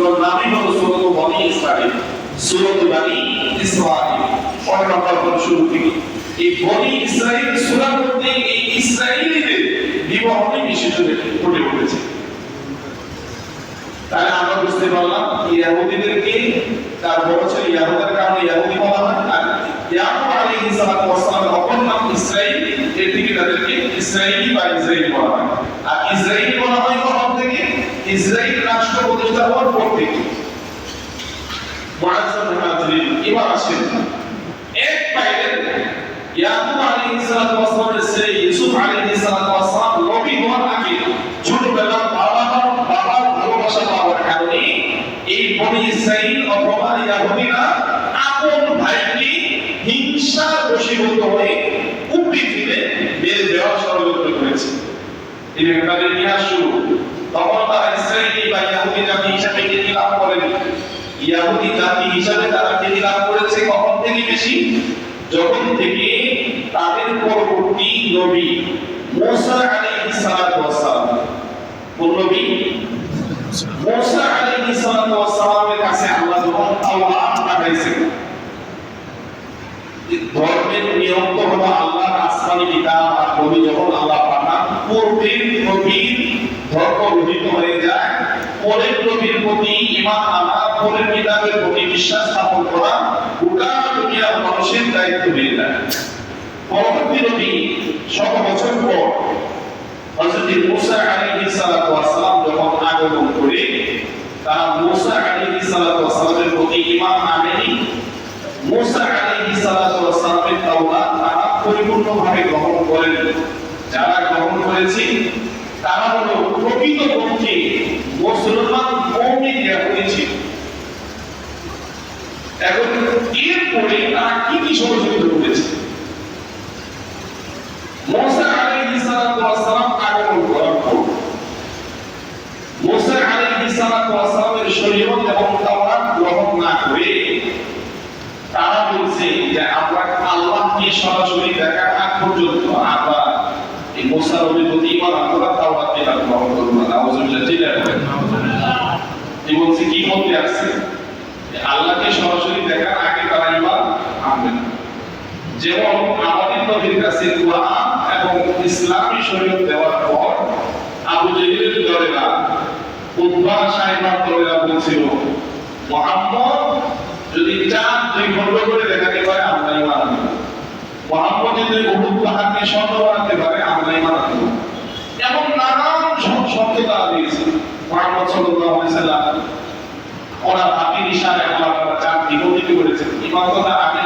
সূরার নামই হলো সূরাত বনি ইসরাঈল সূরাত বনি ইসরাঈল। ছয় নম্বর শুরু থেকে এই বনি ইসরাঈল সূরার মধ্যে এই ইসরাঈলীদের বিবরণই বিশেষ ফুটে উঠেছে। তাহলে আমরা বুঝতে পারলাম, ইয়াহুদিদেরকে, তার বড় ছেলে ইয়াহুদের কারণে ইয়াহুদি বলা হয়, আর ইয়াকুব আলাইহিস সালাতু ওয়াস অপর নাম ইসরাঈল, এর থেকে তাদেরকে ইসরাঈলি বা ইসরাঈল বলা হয়। আর ইসরাঈল বলা হয় কখন? থেকে ইসরাঈল রাষ্ট্র প্রতিষ্ঠা হওয়ার পর থেকে এবার আসেন এক পাইলেন ইয়াকুব আলাইহিস সালাতু ওয়াস সালামের ছেলে ইউসুফ আলাইহিস সালাতু ওয়াস সালাম নবী হওয়ার আগে ছোটবেলা বাবা বাবার ভালোবাসা পাওয়ার কারণে এই বনি ইসরাইল অথবা ইয়াহুদিরা আপন ভাইকে হিংসা বশীভূত হয়ে উপড়ে ফিরে মেরে দেওয়ার ষড়যন্ত্র করেছে। এটা তাদের ইতিহাস শুরু তখন তারা ইসরায়েলি বা জাতি হিসাবে খ্যাতি লাভ করেন। ইয়াহুদি জাতি হিসাবে তারা খ্যাতি লাভ করেছে কখন থেকে বেশি? যখন থেকে তাদের পরবর্তী নবী কোন নবী? কাছে আল্লাহ যখন পাঠাইছেন ধর্মের নিয়ম তো হলো আল্লাহর আসমানি আর নবী যখন আল্লাহ পাঠান, পূর্বের নবীর ধর্ম রহিত হয়ে যায়, পরের নবীর প্রতি ঈমান আনা, পরের কিতাবের প্রতি বিশ্বাস স্থাপন করা, গোটা দুনিয়ার মানুষের দায়িত্ব হয়ে যায়। পরবর্তী নবী শত বছর পর হযরত মুসা আলাইহিস সালাতু সালাম যখন আগমন করে, তারা মুসা আলাইহিস সালাতু ওয়াস সালামের প্রতি ঈমান আনেনি। মুসা আলাইহিস সালাতু ওয়াস সালামের তাওরাত তারা পরিপূর্ণভাবে গ্রহণ করেন যারা গ্রহণ করেছে তারা হলো প্রকৃতপক্ষে মুসলমান মুমিন ইয়াহুদি ছিল এখন এরপরে তারা কি কি ষড়যন্ত্র করেছে? মুসা আলাইহিস সালাতু ওয়াস আগমন করার পর মুসা আলাইহিস সালাতু ওয়াস শরীয়ত এবং তাওরাত গ্রহণ না করে তারা বলছে যে আমরা আল্লাহকে সরাসরি দেখার আগ পর্যন্ত আমরা এই মুসা নবীর প্রতি ঈমান আমরা তাওরাত কিতাব গ্রহণ করব না। নাউজুবিল্লাহ ঠিক আছে? কি বলতে আসছে? আল্লাহকে সরাসরি দেখার আগে তারা ঈমান আনবে না যেমন আমাদের নবীর কাছে কোরআন এবং ইসলামী শরীয়ত দেওয়ার পর আবু জেহেলের দলেরা উদ্ভা সাহেবার দলেরা বলছিল, মোহাম্মদ, যদি চান দুই খন্ড করে দেখাতে পারে আমরা ইমান মোহাম্মদ যদি উহুদ পাহাড়কে স্বর্ণ বানাতে পারে, আমরা ইমান আনব। এমন নানান শব্দ তারা দিয়েছে। মোহাম্মদ সাল্লাল্লাহু আলাইহি সাল্লাম ওনার ইশারে কথা আগে